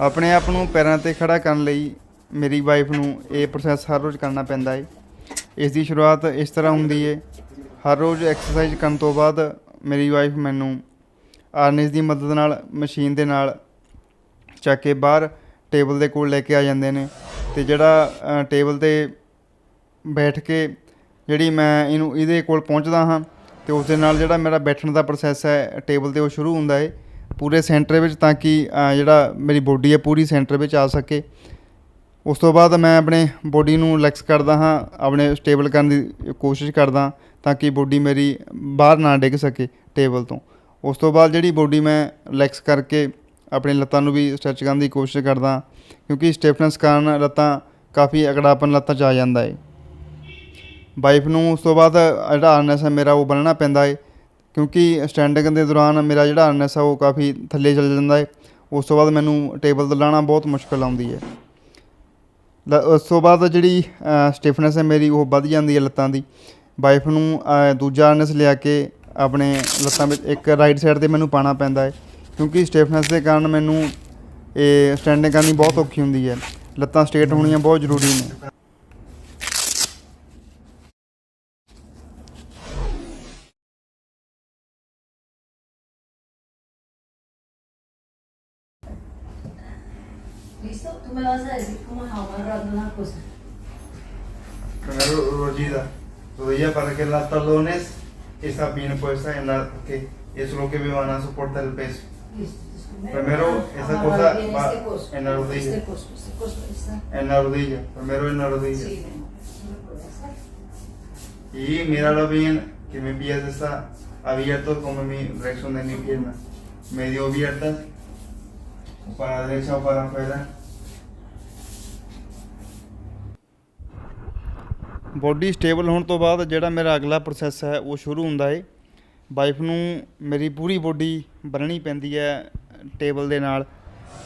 ਆਪਣੇ ਆਪ ਨੂੰ ਪੈਰਾਂ ਤੇ ਖੜਾ ਕਰਨ ਲਈ ਮੇਰੀ ਵਾਈਫ ਨੂੰ ਇਹ ਪ੍ਰੋਸੈਸ ਹਰ ਰੋਜ਼ ਕਰਨਾ ਪੈਂਦਾ ਹੈ ਇਸ ਦੀ ਸ਼ੁਰੂਆਤ ਇਸ ਤਰ੍ਹਾਂ ਹੁੰਦੀ ਹੈ ਹਰ ਰੋਜ਼ ਐਕਸਰਸਾਈਜ਼ ਕਰਨ ਤੋਂ ਬਾਅਦ ਮੇਰੀ ਵਾਈਫ ਮੈਨੂੰ ਆਰਨੇਸ ਦੀ ਮਦਦ ਨਾਲ, ਮਸ਼ੀਨ ਦੇ ਨਾਲ ਚੱਕ ਕੇ ਬਾਹਰ ਟੇਬਲ ਦੇ ਕੋਲ ਲੈ ਕੇ ਆ ਜਾਂਦੇ ਨੇ ਤੇ ਜਿਹੜਾ ਟੇਬਲ ਤੇ ਬੈਠ ਕੇ ਜਿਹੜੀ ਮੈਂ ਇਹਨੂੰ ਇਹਦੇ ਕੋਲ ਪਹੁੰਚਦਾ ਹਾਂ ਤੇ ਉਸ ਦੇ ਨਾਲ ਜਿਹੜਾ ਮੇਰਾ ਬੈਠਣ ਦਾ ਪ੍ਰੋਸੈਸ ਹੈ, ਟੇਬਲ ਤੇ ਉਹ ਸ਼ੁਰੂ ਹੁੰਦਾ ਹੈ ਪੂਰੇ ਸੈਂਟਰ ਵਿੱਚ ਤਾਂ ਕਿ ਜਿਹੜਾ ਮੇਰੀ ਬੋਡੀ ਹੈ ਪੂਰੀ ਸੈਂਟਰ ਵਿੱਚ ਆ ਸਕੇ। ਉਸ ਤੋਂ ਬਾਅਦ ਮੈਂ ਆਪਣੇ ਬੋਡੀ ਨੂੰ ਰਿਲੈਕਸ ਕਰਦਾ ਹਾਂ, ਆਪਣੇ ਸਟੇਬਲ ਕਰਨ ਦੀ ਕੋਸ਼ਿਸ਼ ਕਰਦਾ ਤਾਂ ਕਿ ਬੋਡੀ ਮੇਰੀ ਬਾਹਰ ਨਾ ਡਿੱਗ ਸਕੇ ਟੇਬਲ ਤੋਂ। ਉਸ ਤੋਂ ਬਾਅਦ ਜਿਹੜੀ ਬੋਡੀ ਮੈਂ ਰਿਲੈਕਸ ਕਰਕੇ ਆਪਣੇ ਲੱਤਾਂ ਨੂੰ ਵੀ ਸਟ੍ਰੈਚ ਕਰਨ ਦੀ ਕੋਸ਼ਿਸ਼ ਕਰਦਾ ਕਿਉਂਕਿ ਸਟਿਫਨੈਸ ਕਾਰਨ ਲੱਤਾਂ ਕਾਫੀ ਅਕੜਾਪਨ ਲੱਤਾਂ 'ਚ ਆ ਜਾਂਦਾ ਹੈ। ਵਾਈਫ ਨੂੰ ਉਸ ਤੋਂ ਬਾਅਦ, ਜਿਹੜਾ ਆਰਨੈਸ ਹੈ ਮੇਰਾ ਉਹ ਬਣਨਾ ਪੈਂਦਾ ਹੈ। ਕਿਉਂਕਿ ਸਟੈਂਡਿੰਗ ਦੇ ਦੌਰਾਨ ਮੇਰਾ ਜਿਹੜਾ ਹਾਰਨੈਸ ਹੈ ਉਹ ਕਾਫੀ ਥੱਲੇ ਚਲ ਜਾਂਦਾ ਹੈ। ਉਸ ਤੋਂ ਬਾਅਦ ਮੈਨੂੰ ਟੇਬਲ ਤੋਂ ਲਾਣਾ ਬਹੁਤ ਮੁਸ਼ਕਲ ਆਉਂਦੀ ਹੈ। ਲ- ਉਸ ਤੋਂ ਬਾਅਦ ਜਿਹੜੀ ਸਟਿਫਨੈਸ ਹੈ ਮੇਰੀ ਉਹ ਵੱਧ ਜਾਂਦੀ ਹੈ ਲੱਤਾਂ ਦੀ। ਵਾਈਫ ਨੂੰ ਦੂਜਾ ਹਾਰਨੈਸ ਲਿਆ ਕੇ ਆਪਣੇ ਲੱਤਾਂ ਵਿੱਚ ਇੱਕ ਰਾਈਟ ਸਾਈਡ ਤੇ ਮੈਨੂੰ ਪਾਣਾ ਪੈਂਦਾ ਹੈ। ਕਿਉਂਕਿ ਸਟਿਫਨੈਸ ਦੇ ਕਾਰਨ ਮੈਨੂੰ ਇਹ ਸਟੈਂਡਿੰਗ ਕਰਨੀ ਬਹੁਤ ਔਖੀ ਹੁੰਦੀ ਹੈ। ਲੱਤਾਂ ਸਟ੍ਰੇਟ ਹੋਣੀਆਂ ਬਹੁਤ ਜ਼ਰੂਰੀ ਨੇ। ¿Listo? Tú me vas a decir cómo agarrando una cosa. Primero rodilla, rodilla para que los talones está bien puesta en la que es lo que me van a soportar el peso. Listo. Primero, esa cosa va este coso, en la rodilla. Este coso, este coso. En la rodilla, primero en la rodilla. Sí, eso. Y míralo bien, que mi pie está abierto como mi reacción de mi pierna. Medio abierta, o para derecha o para afuera. Body stable ਹੋਣ ਤੋਂ ਬਾਅਦ ਜਿਹੜਾ ਮੇਰਾ ਅਗਲਾ process ਹੈ ਉਹ ਸ਼ੁਰੂ ਹੁੰਦਾ ਏ। ਵਾਈਫ ਨੂੰ ਮੇਰੀ ਪੂਰੀ ਬੋਡੀ ਬੰਨਣੀ ਪੈਂਦੀ ਹੈ ਟੇਬਲ ਦੇ ਨਾਲ।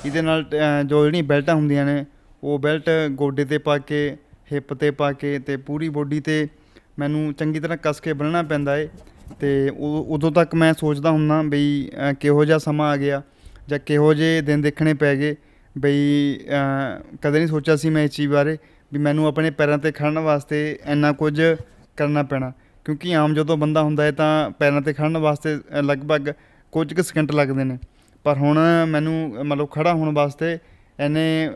ਇਹਦੇ ਨਾਲ ਅ, ਜੋ ਜਿਹੜੀਆਂ ਬੈਲਟਾਂ ਹੁੰਦੀਆਂ ਨੇ ਉਹ ਬੈਲਟ ਗੋਡੇ ਤੇ ਪਾ ਕੇ ਹਿੱਪ ਤੇ ਪਾ ਕੇ ਤੇ ਪੂਰੀ ਬੋਡੀ ਤੇ ਮੈਨੂੰ ਚੰਗੀ ਤਰ੍ਹਾਂ ਕੱਸ ਕੇ ਬੰਨਣਾ ਪੈਂਦਾ ਏ। ਤੇ ਉ- ਉਦੋਂ ਤੱਕ ਮੈਂ ਸੋਚਦਾ ਹੁੰਦਾ ਬਈ ਕਿਹੋ ਜਿਹਾ ਸਮਾਂ ਆ ਗਿਆ ਜਾਂ ਕਿਹੋ ਜਿਹੇ ਦਿਨ ਦੇਖਣੇ ਪੈ ਗਏ ਬਈ ਕਦੇ ਨਹੀਂ ਸੋਚਿਆ ਸੀ ਮੈਂ ਇਸ ਚੀਜ਼ ਬਾਰੇ। ਵੀ ਮੈਨੂੰ ਆਪਣੇ ਪੈਰਾਂ ਤੇ ਖੜਨ ਵਾਸਤੇ ਇੰਨਾ ਕੁਝ ਕਰਨਾ ਪੈਣਾ। ਕਿਉਂਕਿ ਆਮ ਜਦੋਂ ਬੰਦਾ ਹੁੰਦਾ ਹੈ ਤਾਂ ਪੈਰਾਂ ਤੇ ਖੜਨ ਵਾਸਤੇ ਲਗਭਗ ਕੁਝ ਕੁ ਸਕਿੰਟ ਲੱਗਦੇ ਨੇ। ਪਰ ਹੁਣ ਮੈਨੂੰ ਮਤਲਬ ਖੜਾ ਹੋਣ ਵਾਸਤੇ ਇੰਨੇ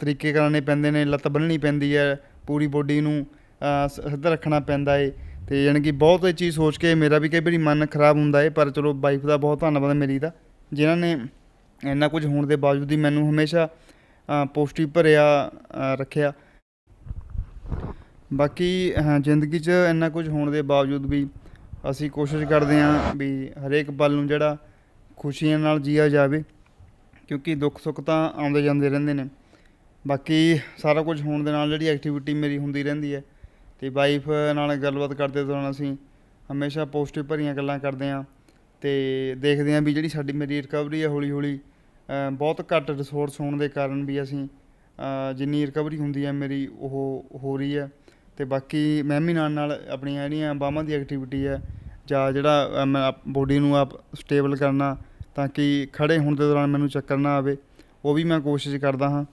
ਤਰੀਕੇ ਕਰਾਉਣੇ ਪੈਂਦੇ ਨੇ, ਲੱਤ ਬੰਨਣੀ ਪੈਂਦੀ ਹੈ, ਪੂਰੀ ਬੋਡੀ ਨੂੰ ਸਿੱਧਾ ਰੱਖਣਾ ਪੈਂਦਾ ਏ। ਤੇ ਯਾਨੀ ਕਿ ਬਹੁਤ ਇਹ ਚੀਜ਼ ਸੋਚ ਕੇ ਮੇਰਾ ਵੀ ਕਈ ਵਾਰੀ ਮਨ ਖਰਾਬ ਹੁੰਦਾ ਏ, ਪਰ ਚਲੋ ਵਾਈਫ ਦਾ ਬਹੁਤ ਧੰਨਵਾਦ ਮੇਰੀ ਦਾ। ਜਿਨ੍ਹਾਂ ਨੇ ਇੰਨਾ ਕੁਝ ਹੋਣ ਦੇ ਬਾਵਜੂਦ ਵੀ ਮੈਨੂੰ ਹਮੇਸ਼ਾ ਪੋਜ਼ਿਟਿਵ ਭਰਿਆ ਰੱਖਿਆ। ਬਾਕੀ ਜ਼ਿੰਦਗੀ 'ਚ ਇੰਨਾ ਕੁਝ ਹੋਣ ਦੇ ਬਾਵਜੂਦ ਵੀ ਅਸੀਂ ਕੋਸ਼ਿਸ਼ ਕਰਦੇ ਹਾਂ ਵੀ ਹਰੇਕ ਪਲ ਨੂੰ ਜਿਹੜਾ ਖੁਸ਼ੀਆਂ ਨਾਲ ਜੀਆ ਜਾਵੇ, ਕਿਉਂਕਿ ਦੁੱਖ ਸੁੱਖ ਤਾਂ ਆਉਂਦੇ ਜਾਂਦੇ ਰਹਿੰਦੇ ਨੇ। ਬਾਕੀ ਸਾਰਾ ਕੁਝ ਹੋਣ ਦੇ ਨਾਲ ਜਿਹੜੀ ਐਕਟੀਵਿਟੀ ਮੇਰੀ ਹੁੰਦੀ ਰਹਿੰਦੀ ਹੈ, ਤੇ ਵਾਈਫ ਨਾਲ ਗੱਲਬਾਤ ਕਰਦੇ ਦੌਰਾਨ ਅਸੀਂ ਹਮੇਸ਼ਾ ਪੋਜ਼ਿਟਿਵ ਭਰੀਆਂ ਗੱਲਾਂ ਕਰਦੇ ਹਾਂ, ਤੇ ਦੇਖਦੇ ਹਾਂ ਵੀ ਜਿਹੜੀ ਸਾਡੀ ਮੇਰੀ ਰਿਕਵਰੀ ਹੈ ਹੌਲੀ ਹੌਲੀ ਬਹੁਤ ਘੱਟ ਰਿਸੋਰਸ ਹੋਣ ਦੇ ਕਾਰਨ ਵੀ ਅਸੀਂ ਜਿੰਨੀ ਰਿਕਵਰੀ ਹੁੰਦੀ ਹੈ ਮੇਰੀ ਉਹ ਹੋ ਰਹੀ ਹੈ। ਤੇ ਬਾਕੀ ਮੈਂ ਵੀ ਨਾਲ ਨਾਲ ਆਪਣੀਆਂ ਜਿਹੜੀਆਂ ਬਾਹਾਂ ਦੀ ਐਕਟੀਵਿਟੀ ਹੈ ਜਾਂ ਜਿਹੜਾ ਮੈਂ ਬੋਡੀ ਨੂੰ ਆਪ ਸਟੇਬਲ ਕਰਨਾ, ਤਾਂ ਕਿ ਖੜੇ ਹੋਣ ਦੇ ਦੌਰਾਨ ਮੈਨੂੰ ਚੱਕਰ ਨਾ ਆਵੇ, ਉਹ ਵੀ ਮੈਂ ਕੋਸ਼ਿਸ਼ ਕਰਦਾ ਹਾਂ।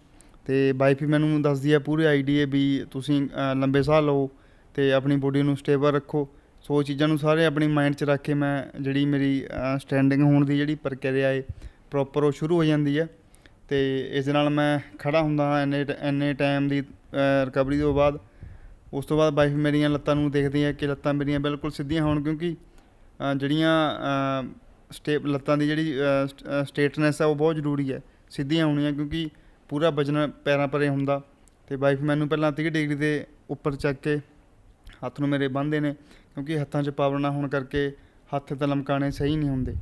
ਤੇ ਵਾਈਫ ਵੀ ਮੈਨੂੰ ਦੱਸਦੀ ਹੈ ਪੂਰੇ ਆਈਡੀਏ ਵੀ ਤੁਸੀਂ ਲੰਬੇ ਸਾਹ ਲਓ ਤੇ ਆਪਣੀ ਬੋਡੀ ਨੂੰ ਸਟੇਬਲ ਰੱਖੋ। ਸੋ ਇਹ ਚੀਜ਼ਾਂ ਨੂੰ ਸਾਰੇ ਆਪਣੀ ਮਾਈਂਡ 'ਚ ਰੱਖ ਕੇ ਮੈਂ ਜਿਹੜੀ ਮੇਰੀ ਸਟੈਂਡਿੰਗ ਹੋਣ ਦੀ ਜਿਹੜੀ ਪ੍ਰਕਿਰਿਆ ਏ ਪ੍ਰੋਪਰ ਉਹ ਸ਼ੁਰੂ ਹੋ ਜਾਂਦੀ ਹੈ। ਤੇ ਇਸ ਨਾਲ ਮੈਂ ਖੜਾ ਹੁੰਦਾ ਹਾਂ ਇੰਨੇ ਟ- ਇੰਨੇ ਟਾਈਮ ਦੀ ਰਿਕਵਰੀ ਤੋਂ ਬਾਅਦ। ਉਸ ਤੋਂ ਬਾਅਦ ਵਾਈਫ ਮੇਰੀਆਂ ਲੱਤਾਂ ਨੂੰ ਦੇਖਦੀ ਹੈ ਕਿ ਲੱਤਾਂ ਮੇਰੀਆਂ ਬਿਲਕੁਲ ਸਿੱਧੀਆਂ ਹੋਣ ਕਿਉਂਕਿ ਜਿਹੜੀਆਂ ਸਟੇ, ਲੱਤਾਂ ਦੀ ਜਿਹੜੀ ਸਟੇਟਨੈਸ ਹੈ ਉਹ ਬਹੁਤ ਜ਼ਰੂਰੀ ਹੈ। ਸਿੱਧੀਆਂ ਹੋਣੀਆਂ ਕਿਉਂਕਿ ਪੂਰਾ ਵਜਨ ਪੈਰਾਂ ਪਰੇ ਹੁੰਦਾ। ਤੇ ਵਾਈਫ ਮੈਨੂੰ ਪਹਿਲਾਂ 30 ਡਿਗਰੀ ਦੇ ਉੱਪਰ ਚੱਕ ਕੇ ਹੱਥ ਨੂੰ ਮੇਰੇ ਬੰਨ੍ਹਦੇ ਨੇ ਕਿਉਂਕਿ ਹੱਥਾਂ 'ਚ ਪਾਵਰ ਨਾ ਹੋਣ ਕਰਕੇ ਹੱਥ ਤਾਂ ਲਮਕਾਣੇ ਸਹੀ ਨਹੀਂ ਹੁੰਦੇ।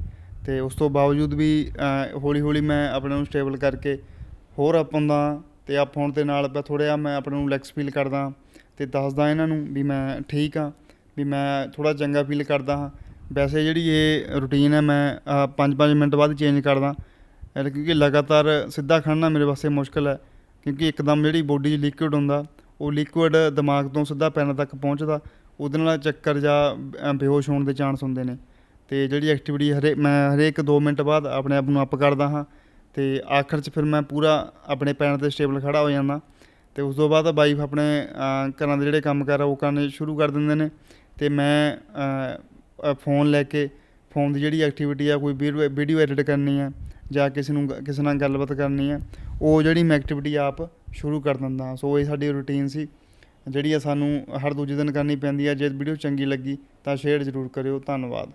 ਤੇ ਉਸ ਤੋਂ ਬਾਵਜੂਦ ਵੀ ਹੌਲੀ ਹੌਲੀ ਮੈਂ ਆਪਣੇ ਨੂੰ ਸਟੇਬਲ ਕਰਕੇ ਹੋਰ ਅਪ ਹੁੰਦਾ ਤੇ ਅਪ ਹੋਣ ਦੇ ਨਾਲ ਥੋੜ੍ਹਾ ਜਿਹਾ ਮੈਂ ਆਪਣੇ ਨੂੰ ਰਿਲੈਕਸ ਫੀਲ ਕਰਦਾ। ਅਤੇ ਦੱਸਦਾ ਇਹਨਾਂ ਨੂੰ ਵੀ ਮੈਂ ਠੀਕ ਹਾਂ, ਵੀ ਮੈਂ ਥੋੜ੍ਹਾ ਚੰਗਾ ਫੀਲ ਕਰਦਾ ਹਾਂ। ਵੈਸੇ ਜਿਹੜੀ ਇਹ ਰੁਟੀਨ ਹੈ, ਮੈਂ 5-5 ਮਿੰਟ ਬਾਅਦ ਚੇਂਜ ਕਰਦਾ। ਕਿਉਂਕਿ ਲਗਾਤਾਰ ਸਿੱਧਾ ਖੜਨਾ ਮੇਰੇ ਵਾਸਤੇ ਮੁਸ਼ਕਲ ਹੈ, ਕਿਉਂਕਿ ਇੱਕਦਮ ਜਿਹੜੀ ਬੋਡੀ 'ਚ ਲਿਕੁਇਡ ਹੁੰਦਾ, ਉਹ ਲਿਕੁਇਡ ਦਿਮਾਗ ਤੋਂ ਸਿੱਧਾ ਪੈਰਾਂ ਤੱਕ ਪਹੁੰਚਦਾ। ਉਹਦੇ ਨਾਲ ਚੱਕਰ ਜਾਂ ਬੇਹੋਸ਼ ਹੋਣ ਦੇ ਚਾਂਸ ਹੁੰਦੇ ਨੇ। ਤੇ ਜਿਹੜੀ ਐਕਟੀਵਿਟੀ ਹਰੇ, ਮੈਂ ਹਰੇਕ 2 ਮਿੰਟ ਬਾਅਦ ਆਪਣੇ ਆਪ ਨੂੰ ਅਪ ਕਰਦਾ ਹਾਂ ਤੇ ਆਖਰ 'ਚ ਫਿਰ ਮੈਂ ਪੂਰਾ ਆਪਣੇ ਪੈਰਾਂ ਤੇ ਸਟੇਬਲ ਖੜਾ ਹੋ ਜਾਂਦਾ। ਤੇ ਉਸ ਤੋਂ ਬਾਅਦ ਵਾਈਫ ਆਪਣੇ ਘਰਾਂ ਦੇ ਜਿਹੜੇ ਕੰਮ ਕਰ ਉਹ ਕਰਨੇ ਸ਼ੁਰੂ ਕਰ ਦਿੰਦੇ ਨੇ। ਤੇ ਮੈਂ ਫੋਨ ਲੈ ਕੇ ਫੋਨ ਦੀ ਜਿਹੜੀ ਐਕਟੀਵਿਟੀ ਆ, ਕੋਈ ਵੀਡੀਓ ਐਡਿਟ ਕਰਨੀ ਆ, ਜਾਂ ਕਿਸੇ ਨੂੰ ਕਿਸੇ ਨਾਲ ਗੱਲਬਾਤ ਕਰਨੀ ਆ, ਉਹ ਜਿਹੜੀ ਮੈਂ ਐਕਟੀਵਿਟੀ ਆਪ ਸ਼ੁਰੂ ਕਰ ਦਿੰਦਾ ਸੋ ਇਹ ਸਾਡੀ ਰੁਟੀਨ ਸੀ। ਜਿਹੜੀ ਆ ਸਾਨੂੰ ਹਰ ਦੂਜੇ ਦਿਨ ਕਰਨੀ ਪੈਂਦੀ ਆ। ਜੇ ਵੀਡੀਓ ਚੰਗੀ ਲੱਗੀ ਤਾਂ ਸ਼ੇਅਰ ਜ਼ਰੂਰ ਕਰਿਓ। ਧੰਨਵਾਦ।